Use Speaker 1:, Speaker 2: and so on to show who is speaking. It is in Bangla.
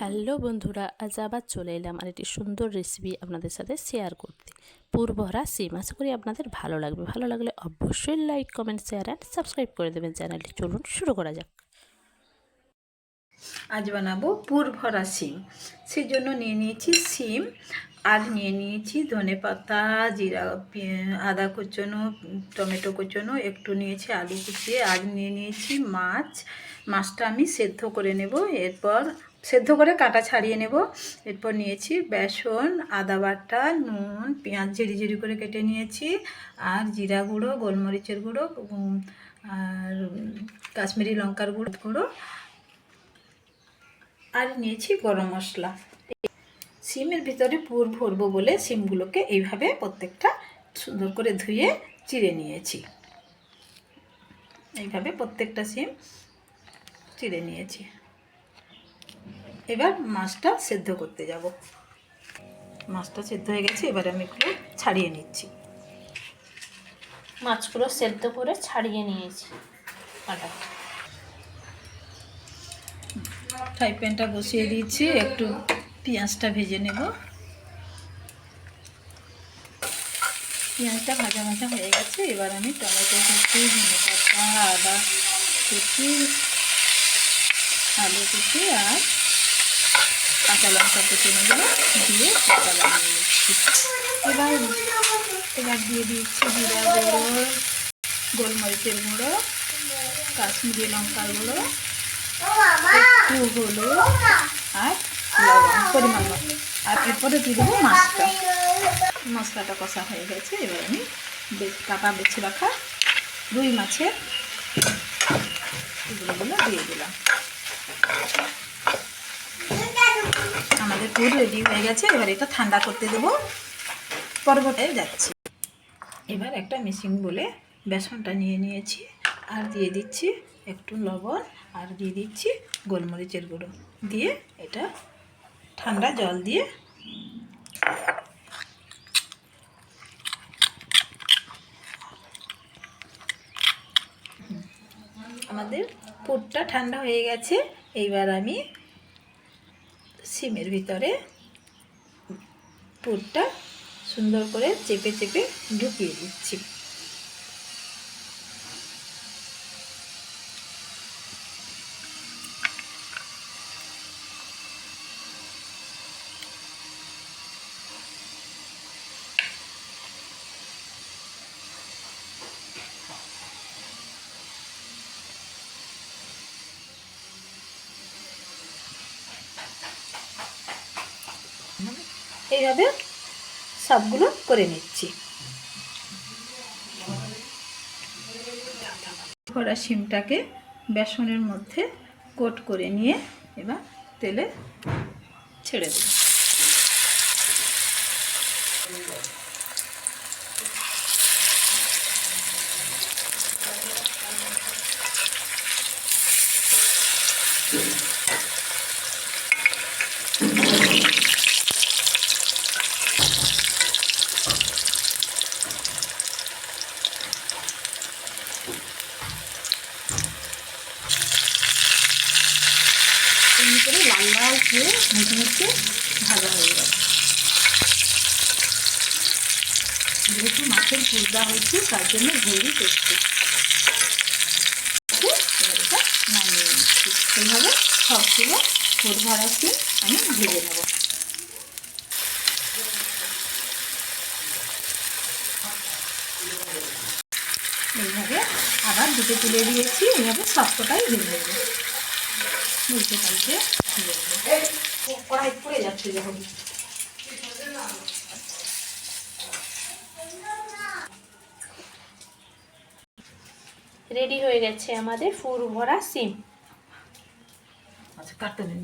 Speaker 1: হ্যালো বন্ধুরা, আজ আবার চলে এলাম আর একটি সুন্দর রেসিপি আপনাদের সাথে শেয়ার করতে। পুরভরা সিম আশা করি আপনাদের ভালো লাগবে। ভালো লাগলে অবশ্যই like comment share and subscribe করে দেবেন চ্যানেলটি চলুন শুরু করা যাক।
Speaker 2: আজ বানাবো পুর ভরা সিম সেই জন্য নিয়ে নিয়েছি সিম আর নিয়ে নিয়েছি ধনে পাতা, জিরা আদা কুচনো, টমেটো কুচনো, একটু নিয়েছি আলু কুচিয়ে, আর নিয়ে নিয়েছি মাছ। মাছটা আমি সেদ্ধ করে নেব। এরপর সেদ্ধ করে কাঁটা ছাড়িয়ে নেব। এরপর নিয়েছি বেসন, আদা বাটা, নুন, পেঁয়াজ ঝিরি ঝিরি করে কেটে নিয়েছি। আর জিরা গুঁড়ো, গোলমরিচের গুঁড়ো আর কাশ্মীরি লঙ্কার গুঁড়ো গুঁড়ো। আর নিয়েছি গরম মশলা। সিমের ভিতরে পুর ভরবো বলে সিমগুলোকে এইভাবে প্রত্যেকটা সুন্দর করে ধুয়ে চিড়ে নিয়েছি। এইভাবে প্রত্যেকটা সিম চিড়ে নিয়েছি। এবার মাছটা সেদ্ধ করতে যাব। মাছটা সেদ্ধ হয়ে গেছে, এবার আমি এগুলো ছাড়িয়ে নিচ্ছি।
Speaker 1: মাছগুলো সেদ্ধ করে ছাড়িয়ে নিয়েছি। কাটা
Speaker 2: ফ্রাই প্যানটা বসিয়ে দিয়েছি, একটু পেঁয়াজটা ভেজে নেব। পেঁয়াজটা ভাজা ভাজা হয়ে গেছে, এবার আমি টমেটো কুচি, ধনে পাতা, আদা কুচি, আলু কুচি আর কাঁচা লঙ্কা কুচি নেব দিয়ে কাঁচা লাগিয়ে নিচ্ছি এবার এবার দিয়ে দিচ্ছি জিরা গুঁড়ো, গোলমরিচের গুঁড়ো, কাশ্মীরি লঙ্কার গুঁড়ো, একটু হলুদ আর লবণ, পরিমাণ মতো। আর এরপরে দিয়ে দেবো মাছটা মশলাটা কষা হয়ে গেছে, এবার আমি কাটা বেছে রাখা রুই মাছের এগুলোগুলো দিয়ে দিলাম। আমাদের রেডি হয়ে গেছে। এবার এটা ঠান্ডা করতে দেবো। পরবর্তী যাচ্ছি। এবার একটা মেশিন বলে বেসনটা নিয়ে নিয়েছি। আর দিয়ে দিচ্ছি একটু লবণ আর দিয়ে দিচ্ছি গোলমরিচের গুঁড়ো। দিয়ে এটা ঠান্ডা জল দিয়ে আমাদের পুরটা ঠান্ডা হয়ে গেছে। এইবার আমি সিমের ভিতরে পুরটা সুন্দর করে চেপে চেপে ঢুকিয়ে দিচ্ছি। এইভাবে সবগুলো করে নিচ্ছি। ভরা শিমটাকে বেসনের মধ্যে কোট করে নিয়ে এবার তেলে ছেড়ে দেব। করে লাল লাল হয়ে মুখে মুখে ভাজা হয়ে যাবে যেহেতু মাছের পুরদা হয়েছে, তার জন্য ভেরি এটা নামিয়ে নিচ্ছি। এইভাবে সবগুলো ভরাচ্ছি আমি ভেজে নেব। এইভাবে আবার দুটো তুলে দিয়েছি, এইভাবে সবকটাই ভেজে নেব। কড়াই পড়ে যাচ্ছে যখন।
Speaker 1: রেডি হয়ে গেছে আমাদের ফুর ভরা সিম।
Speaker 2: আচ্ছা কাটতে দিন